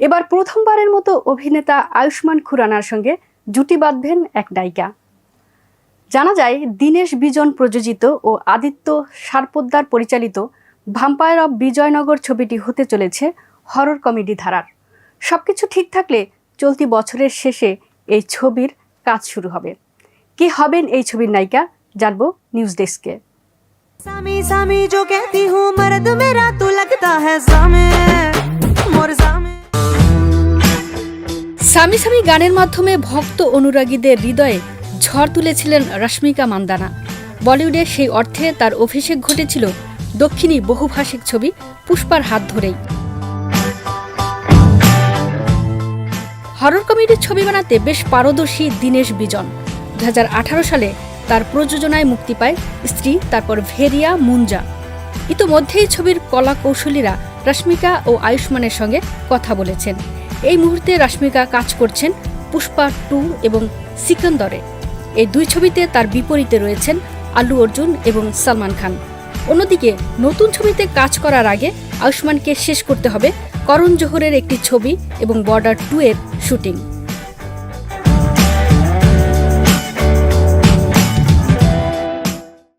এবার প্রথমবারের মতো অভিনেতা আয়ুষ্মান খুরানার সঙ্গে জুটি বাঁধবেন এক নায়িকা। জানা যায়, দীনেশ বিজন প্রযোজিত ও আদিত্য সারপোদ্দার পরিচালিত ভাম্পায়ার অব বিজয়নগর ছবিটি হতে চলেছে হরর কমেডি ধারার। সব কিছু ঠিক থাকলে চলতি বছরের শেষে এই ছবির কাজ শুরু হবে। কি হবেন এই ছবির নায়িকা, জানব নিউজ ডেস্কে। সামি সামি জো কেতি হুঁ মেরা তু লগতা হ্যায় সামে। সামি সামি গানের মাধ্যমে ভক্ত অনুরাগীদের হৃদয়ে ঝড় তুলেছিলেন রশ্মিকা মান্দানা। বলিউডে সেই অর্থে তার অভিষেক ঘটেছিল দক্ষিণী বহুভাষিক ছবি পুষ্পার হাত ধরেই। হরর কমেডির ছবি বানাতে বেশ পারদর্শী দীনেশ বিজন। দু হাজার আঠারো সালে তার প্রযোজনায় মুক্তি পায় স্ত্রী, তারপর ভেরিয়া মুঞ্জা ইতোমধ্যেই ছবির কলা কৌশলীরা রশ্মিকা ও আয়ুষ্মানের সঙ্গে কথা বলেছেন। এই মুহূর্তে রাশ্মিকা কাজ করছেন পুষ্পা টু এবং সিকন্দরে। এই দুই ছবিতে তার বিপরীতে রয়েছেন আলু অর্জুন এবং সালমান খান। অন্যদিকে নতুন ছবিতে কাজ করার আগে আয়ুষ্মানকে শেষ করতে হবে করণ জোহরের একটি ছবি এবং বর্ডার টু এর শুটিং।